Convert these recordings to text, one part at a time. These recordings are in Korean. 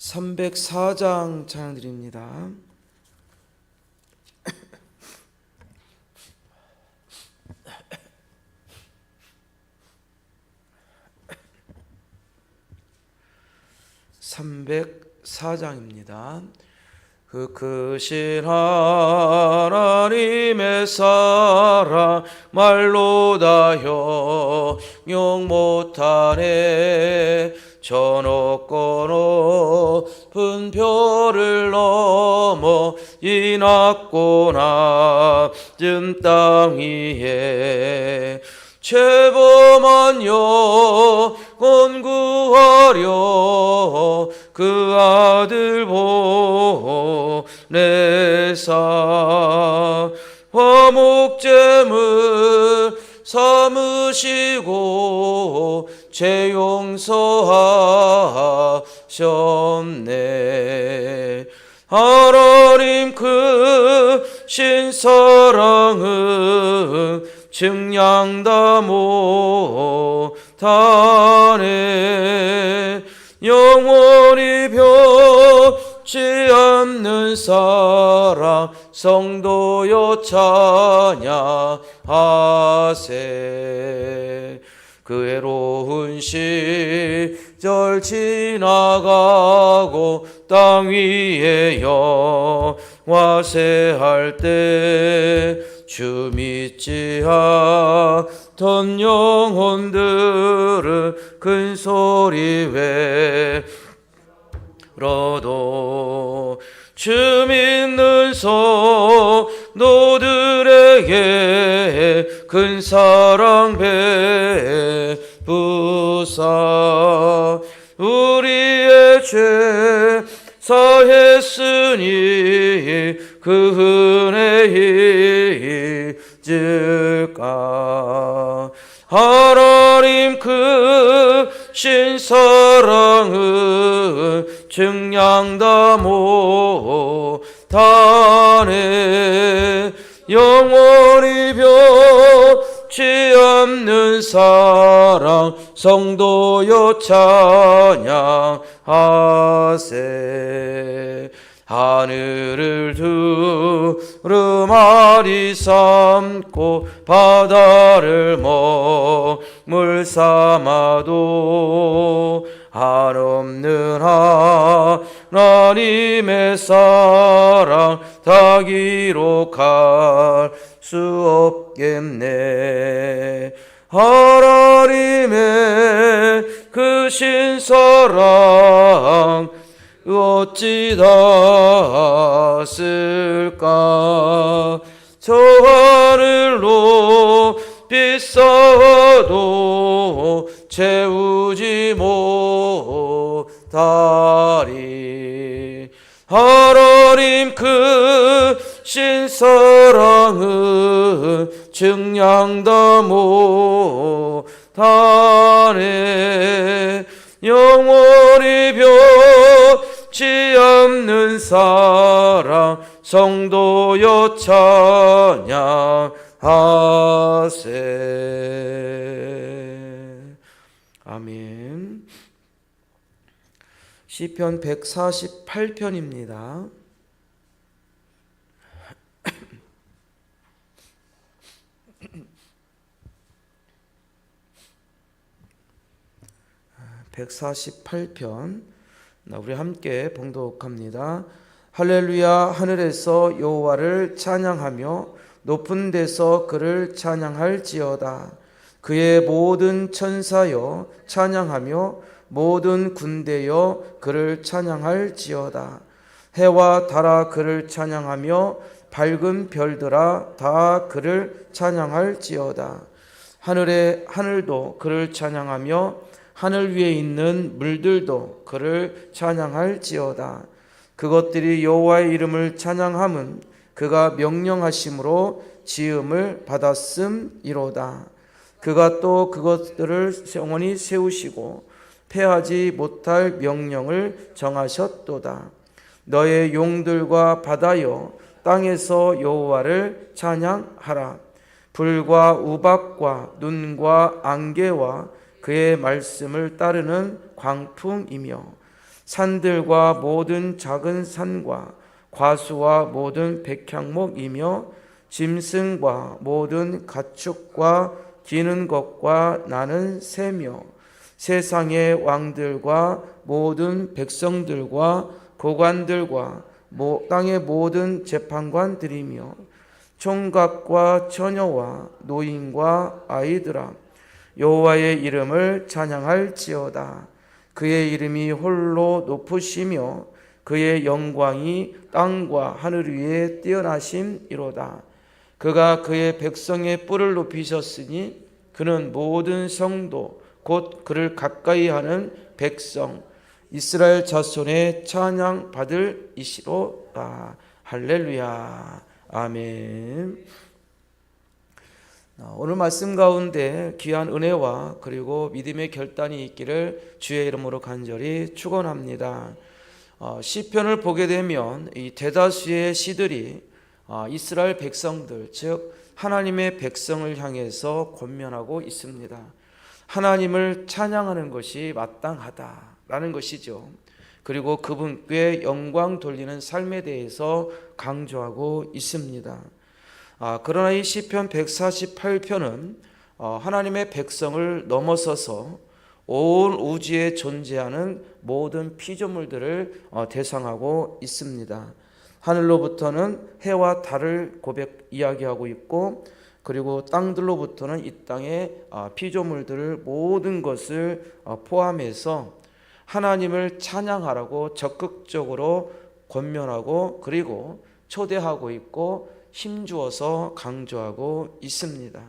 304장 찬양 드립니다. (304장입니다) 그 크신 하나님의 사랑 말로 다여 용 못하네 저 높고 높은 별을 넘어 이 낮고 낮은 땅 위에 죄범한 영혼 구하려 그 아들 보내사 화목제물 삼으시고 죄 용서하셨네. 하나님 크신 사랑은 증량다 못하네. 영원히 변치 않는 사랑 성도여 찬양하세. 그 해로운 시절 지나가고 땅 위에 영화세할 때 주 믿지 않던 영혼들은 큰 소리 외로도 주 믿는 성도들에게 큰 사랑 베푸사. 우리의 죄 사했으니 그 은혜 잊을까? 하나님 크신 사랑은 증량다 못 하네 영원히 변치 않는 사랑 성도여 찬양하세. 하늘을 두루마리 삼고 바다를 먹물 삼아도 한없는 하나님의 사랑 다 기록할 수 없겠네. 하나님의 크신 사랑 어찌 닿았을까? 저 하늘로 비싸도 채우지 못하리. 하나님 크신 사랑은 증량다 못하네. 영원히 변치 않는 사랑 성도여 찬양하세 아멘 시편 148편입니다. (148편) 우리 함께 봉독합니다. 할렐루야 하늘에서 여호와를 찬양하며 높은 데서 그를 찬양할지어다. 그의 모든 천사여 찬양하며 모든 군대여 그를 찬양할지어다. 해와 달아 그를 찬양하며 밝은 별들아 다 그를 찬양할지어다. 하늘의 하늘도 그를 찬양하며 하늘 위에 있는 물들도 그를 찬양할지어다. 그것들이 여호와의 이름을 찬양함은 그가 명령하심으로 지음을 받았음이로다. 그가 또 그것들을 영원히 세우시고 패하지 못할 명령을 정하셨도다. 너의 용들과 바다여 땅에서 여호와를 찬양하라. 불과 우박과 눈과 안개와 그의 말씀을 따르는 광풍이며 산들과 모든 작은 산과 과수와 모든 백향목이며 짐승과 모든 가축과 기는 것과 나는 새며 세상의 왕들과 모든 백성들과 고관들과 모- 땅의 모든 재판관들이며 총각과 처녀와 노인과 아이들아 여호와의 이름을 찬양할지어다. 그의 이름이 홀로 높으시며 그의 영광이 땅과 하늘 위에 뛰어나심이로다. 그가 그의 백성의 뿔을 높이셨으니 그는 모든 성도 곧 그를 가까이 하는 백성 이스라엘 자손의 찬양 받을 이시로다 할렐루야 아멘. 어, 오늘 말씀 가운데 귀한 은혜와 그리고 믿음의 결단이 있기를 주의 이름으로 간절히 축원합니다. 어, 시편을 보게 되면 이 대다수의 시들이 어, 이스라엘 백성들 즉 하나님의 백성을 향해서 권면하고 있습니다. 하나님을 찬양하는 것이 마땅하다라는 것이죠. 그리고 그분께 영광 돌리는 삶에 대해서 강조하고 있습니다. 아, 그러나 이 시편 148편은 어, 하나님의 백성을 넘어서서 온 우주에 존재하는 모든 피조물들을 어, 대상하고 있습니다. 하늘로부터는 해와 달을 고백 이야기하고 있고 그리고 땅들로부터는 이 땅의 아, 피조물들을 모든 것을 어, 포함해서 하나님을 찬양하라고 적극적으로 권면하고 그리고 초대하고 있고 힘주어서 강조하고 있습니다.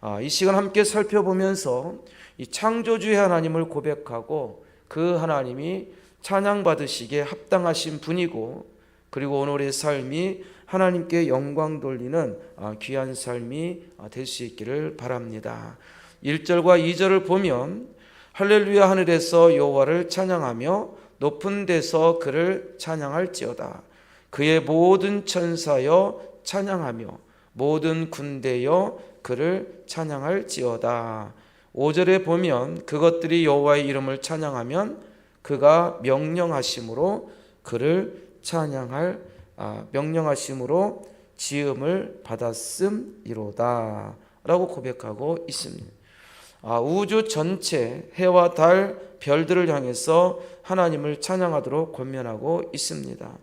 아, 이 시간 함께 살펴보면서 이 창조주의 하나님을 고백하고 그 하나님이 찬양받으시기에 합당하신 분이고 그리고 오늘의 삶이 하나님께 영광 돌리는 아, 귀한 삶이 될 수 있기를 바랍니다. 1절과 2절을 보면 할렐루야 하늘에서 여호와를 찬양하며 높은 데서 그를 찬양할지어다. 그의 모든 천사여 찬양하며 모든 군대여 그를 찬양할지어다. 5절에 보면 그것들이 여호와의 이름을 찬양하면 그가 명령하심으로 그를 찬양할 아, 명령하심으로 지음을 받았음이로다. 라고 고백하고 있습니다. 아, 우주 전체 해와 달 별들을 향해서 하나님을 찬양하도록 권면하고 있습니다.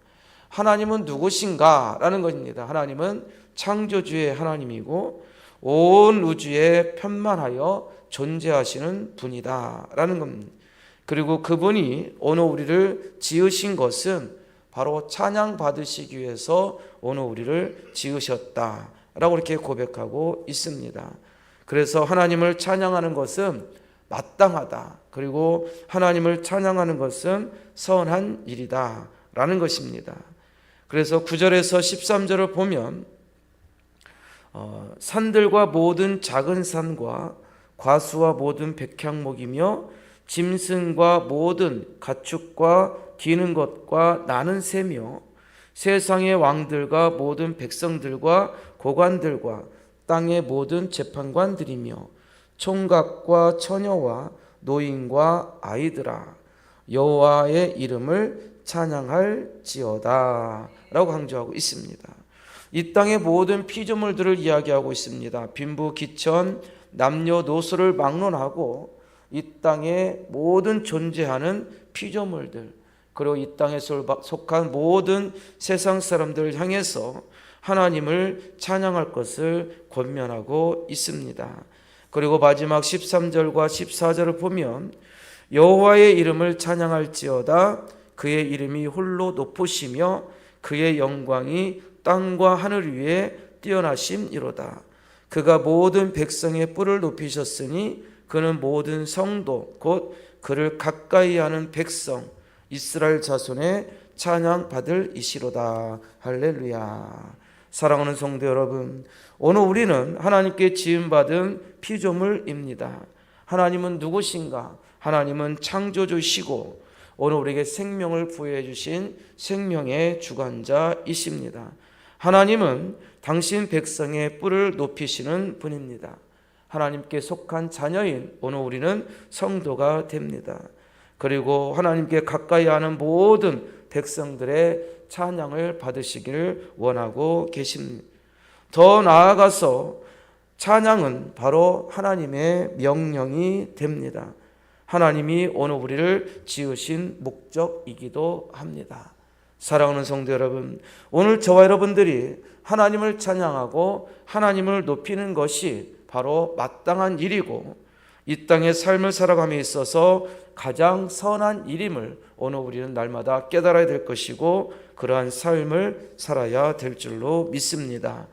하나님은 누구신가? 라는 것입니다. 하나님은 창조주의 하나님이고 온 우주에 편만하여 존재하시는 분이다. 라는 겁니다. 그리고 그분이 오늘 우리를 지으신 것은 바로 찬양 받으시기 위해서 오늘 우리를 지으셨다. 라고 이렇게 고백하고 있습니다. 그래서 하나님을 찬양하는 것은 마땅하다. 그리고 하나님을 찬양하는 것은 선한 일이다. 라는 것입니다. 그래서 9절에서 13절을 보면 어, 산들과 모든 작은 산과 과수와 모든 백향목이며 짐승과 모든 가축과 기는 것과 나는 새며 세상의 왕들과 모든 백성들과 고관들과 땅의 모든 재판관들이며 총각과 처녀와 노인과 아이들아 여호와의 이름을 찬양할지어다라고 강조하고 있습니다. 이 땅의 모든 피조물들을 이야기하고 있습니다. 빈부 기천 남녀 노소를 막론하고 이 땅에 모든 존재하는 피조물들 그리고 이 땅에 속한 모든 세상 사람들을 향해서 하나님을 찬양할 것을 권면하고 있습니다. 그리고 마지막 13절과 14절을 보면 여호와의 이름을 찬양할지어다 그의 이름이 홀로 높으시며 그의 영광이 땅과 하늘 위에 뛰어나심이로다. 그가 모든 백성의 뿔을 높이셨으니 그는 모든 성도 곧 그를 가까이 하는 백성 이스라엘 자손의 찬양 받을 이시로다. 할렐루야. 사랑하는 성도 여러분, 오늘 우리는 하나님께 지음 받은 피조물입니다. 하나님은 누구신가? 하나님은 창조주시고 오늘 우리에게 생명을 부여해 주신 생명의 주관자이십니다. 하나님은 당신 백성의 뿔을 높이시는 분입니다. 하나님께 속한 자녀인 오늘 우리는 성도가 됩니다. 그리고 하나님께 가까이 하는 모든 백성들의 찬양을 받으시기를 원하고 계십니다. 더 나아가서 찬양은 바로 하나님의 명령이 됩니다. 하나님이 오늘 우리를 지으신 목적이기도 합니다. 사랑하는 성도 여러분, 오늘 저와 여러분들이 하나님을 찬양하고 하나님을 높이는 것이 바로 마땅한 일이고 이 땅의 삶을 살아감에 있어서 가장 선한 일임을 오늘 우리는 날마다 깨달아야 될 것이고 그러한 삶을 살아야 될 줄로 믿습니다.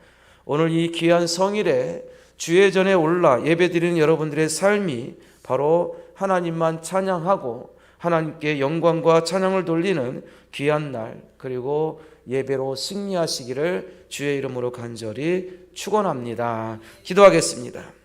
오늘 이 귀한 성일에 주의 전에 올라 예배드리는 여러분들의 삶이 바로 하나님만 찬양하고 하나님께 영광과 찬양을 돌리는 귀한 날 그리고 예배로 승리하시기를 주의 이름으로 간절히 축원합니다. 기도하겠습니다.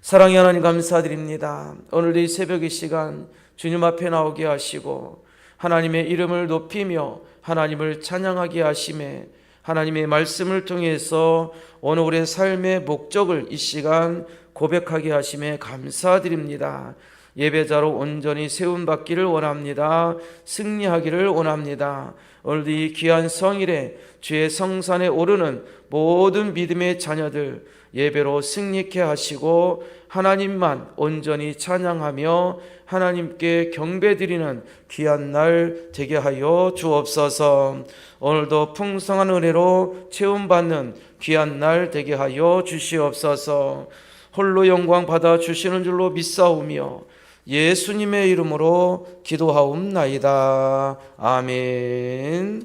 사랑의 하나님 감사드립니다. 오늘 이 새벽 이 시간 주님 앞에 나오게 하시고 하나님의 이름을 높이며 하나님을 찬양하게 하심에 하나님의 말씀을 통해서 오늘 우리의 삶의 목적을 이 시간 고백하게 하심에 감사드립니다. 예배자로 온전히 세움받기를 원합니다. 승리하기를 원합니다. 오늘 이 귀한 성일에 주의 성산에 오르는 모든 믿음의 자녀들 예배로 승리케 하시고 하나님만 온전히 찬양하며 하나님께 경배드리는 귀한 날 되게 하여 주옵소서. 오늘도 풍성한 은혜로 채움받는 귀한 날 되게 하여 주시옵소서. 홀로 영광 받아 주시는 줄로 믿사오며 예수님의 이름으로 기도하옵나이다. 아멘.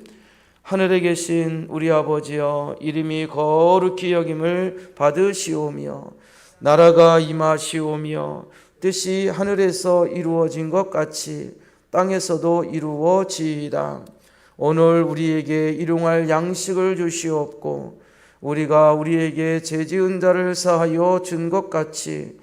하늘에 계신 우리 아버지여 이름이 거룩히 여김을 받으시오며 나라가 임하시오며 뜻이 하늘에서 이루어진 것 같이 땅에서도 이루어지이다. 오늘 우리에게 일용할 양식을 주시옵고 우리가 우리에게 죄지은 자를 사하여 준 것 같이